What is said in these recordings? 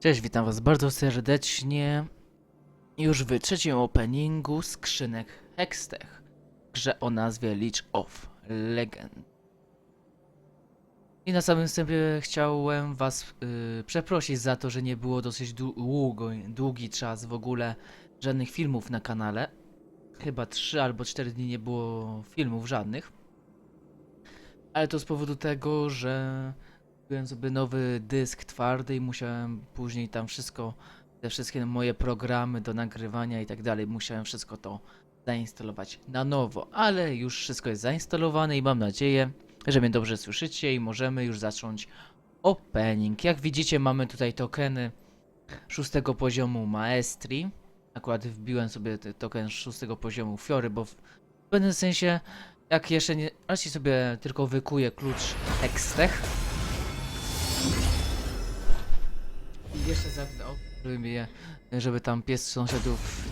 Cześć, witam was bardzo serdecznie. Już w trzecim openingu skrzynek Hextech, grze o nazwie Leech of Legend. I na samym wstępie chciałem was y, przeprosić za to, że nie było dosyć długo, długi czas w ogóle żadnych filmów na kanale. Chyba 3 albo 4 dni nie było filmów żadnych. Ale to z powodu tego, że Kupiłem sobie nowy dysk twardy i musiałem później tam wszystko, te wszystkie moje programy do nagrywania i tak dalej, musiałem wszystko to zainstalować na nowo, ale już wszystko jest zainstalowane i mam nadzieję, że mnie dobrze słyszycie i możemy już zacząć opening. Jak widzicie mamy tutaj tokeny szóstego poziomu Maestri. Akurat wbiłem sobie token szóstego poziomu Fiory, bo w pewnym sensie jak jeszcze nie, raczej sobie tylko wykuję klucz Hextech. Jeszcze zamknę okno, żeby, tam pies sąsiadów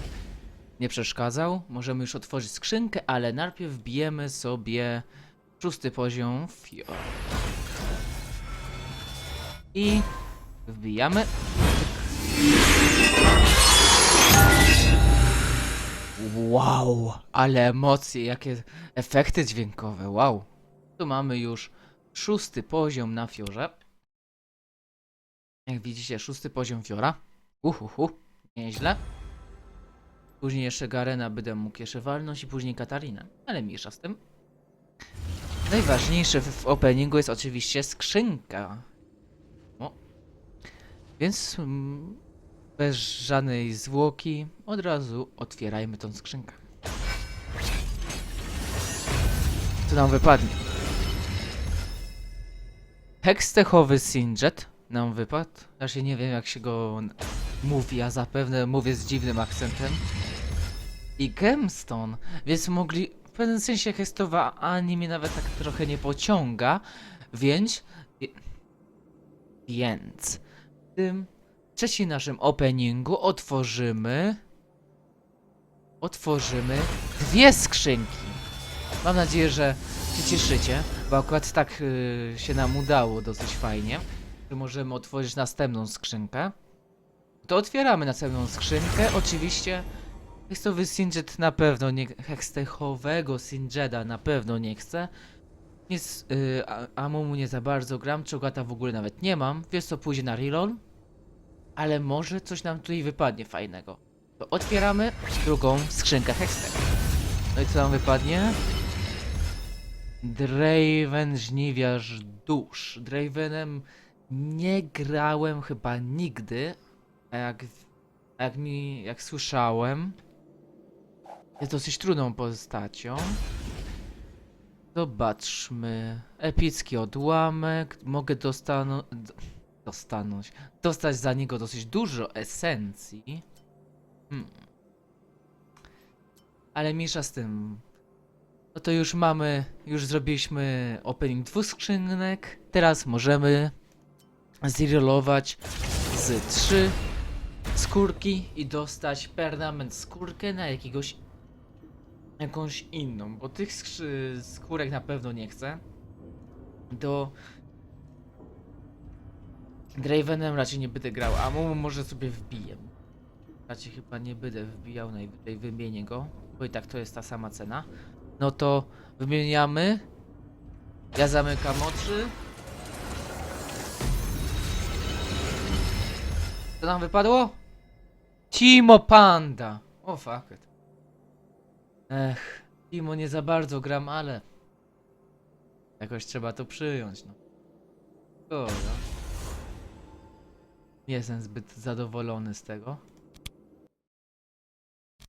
nie przeszkadzał. Możemy już otworzyć skrzynkę, ale najpierw wbijemy sobie szósty poziom Fior. I wbijamy. Wow, ale emocje, jakie efekty dźwiękowe, wow. Tu mamy już szósty poziom na Fiorze. Jak widzicie, szósty poziom Fiora. Uhuhu, nieźle. Później jeszcze Garena będę mógł jeszcze walnąć i później Katarinę, ale mniejsza z tym. Najważniejsze w, openingu jest oczywiście skrzynka. O. Więc mm, bez żadnej zwłoki od razu otwierajmy tą skrzynkę. Co nam wypadnie? Hextechowy Sinjet nam wypadł. Znaczy nie wiem jak się go mówi, a zapewne mówię z dziwnym akcentem. I Gemstone, więc mogli... W pewnym sensie Hestowa ani nawet tak trochę nie pociąga, więc... Więc... W tym trzecim naszym openingu otworzymy... Otworzymy dwie skrzynki. Mam nadzieję, że się cieszycie, bo akurat tak y, się nam udało dosyć fajnie możemy otworzyć następną skrzynkę. To otwieramy następną skrzynkę. Oczywiście Hextowy Sinjet na pewno nie... Hextechowego Sinjeda na pewno nie chcę. Nic, yy, Amumu nie za bardzo gram, Czogata w ogóle nawet nie mam. Wiesz co, pójdzie na reroll. Ale może coś nam tutaj wypadnie fajnego. To otwieramy drugą skrzynkę Hextech. No i co nam wypadnie? Draven Żniwiarz Dusz. Dravenem nie grałem chyba nigdy, a jak, a jak mi, jak słyszałem, jest dosyć trudną postacią. Zobaczmy. Epicki odłamek. Mogę dostanu... dostanąć. Dostać za niego dosyć dużo esencji. Hmm. Ale mniejsza z tym. No to już mamy, już zrobiliśmy opening dwóch skrzynek. Teraz możemy zirolować z trzy skórki i dostać permanent skórkę na jakiegoś jakąś inną, bo tych skórek na pewno nie chcę. Do Dravenem raczej nie będę grał, a mu może sobie wbiję. Raczej chyba nie będę wbijał, najwyżej wymienię go, bo i tak to jest ta sama cena. No to wymieniamy. Ja zamykam oczy. Co nam wypadło? Timo Panda! O fuck it. Ech, Timo nie za bardzo gram, ale... Jakoś trzeba to przyjąć, no. Szkoda. Nie jestem zbyt zadowolony z tego.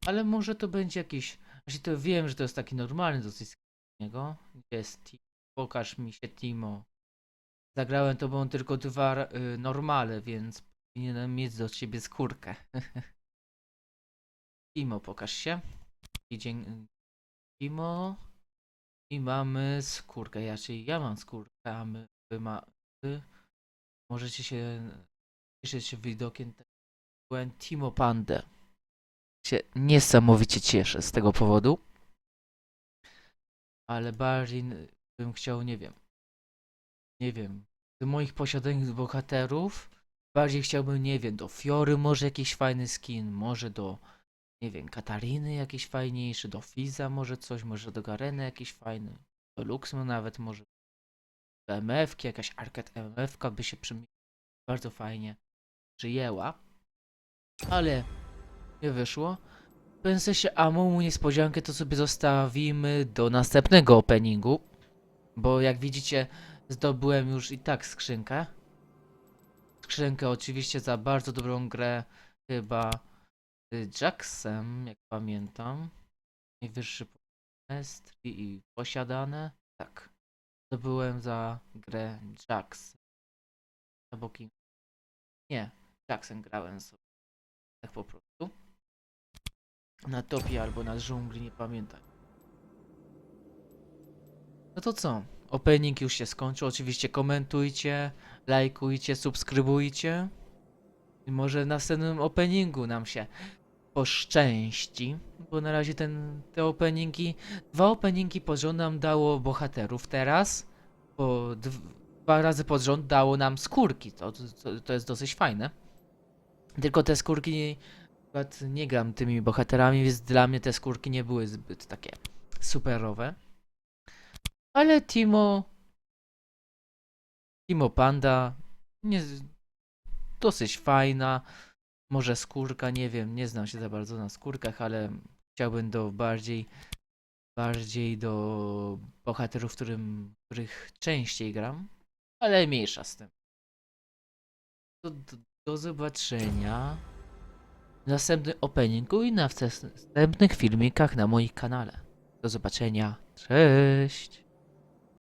Ale może to będzie jakiś... Właśnie to wiem, że to jest taki normalny dosyć niego. Gdzie jest Timo? Pokaż mi się Timo. Zagrałem to, bo on tylko dwa y, normale, więc powinienem mieć do ciebie skórkę. Timo, pokaż się. I dzień... Timo. I mamy skórkę. Ja, czyli ja mam skórkę, a my, wy ma... Wy możecie się cieszyć widokiem tego. Timo Pandę. Się niesamowicie cieszę z tego powodu. Ale bardziej bym chciał, nie wiem. Nie wiem. Z moich posiadanych bohaterów Bardziej chciałbym, nie wiem, do Fiory może jakiś fajny skin, może do, nie wiem, Katariny jakiś fajniejszy, do Fiza może coś, może do Gareny jakiś fajny, do Luxmu nawet może, do MF-ki, jakaś Arcade MF-ka by się przymi- bardzo fajnie przyjęła, ale nie wyszło. W pewnym sensie, a mu niespodziankę to sobie zostawimy do następnego openingu, bo jak widzicie, zdobyłem już i tak skrzynkę. Skrzynkę oczywiście za bardzo dobrą grę, chyba y, Jacksem, jak pamiętam. Najwyższy poziom i posiadane. Tak. Zdobyłem za grę Jax. Albo? Nie, Jacksem grałem sobie. Tak po prostu. Na topie albo na dżungli, nie pamiętam. No to co? Opening już się skończył. Oczywiście komentujcie, lajkujcie, subskrybujcie. I może w następnym openingu nam się poszczęści. Bo na razie ten, te openingi, dwa openingi pod rząd nam dało bohaterów teraz. Bo dw- dwa razy pod rząd dało nam skórki. To, to, to jest dosyć fajne. Tylko te skórki nie gram tymi bohaterami, więc dla mnie te skórki nie były zbyt takie superowe. Ale Timo. Timo Panda. Nie, dosyć fajna. Może skórka, nie wiem, nie znam się za bardzo na skórkach, ale chciałbym do bardziej. Bardziej do bohaterów, którym, których częściej gram. Ale mniejsza z tym. Do, do, do zobaczenia w następnym openingu i na następnych filmikach na moim kanale. Do zobaczenia. Cześć!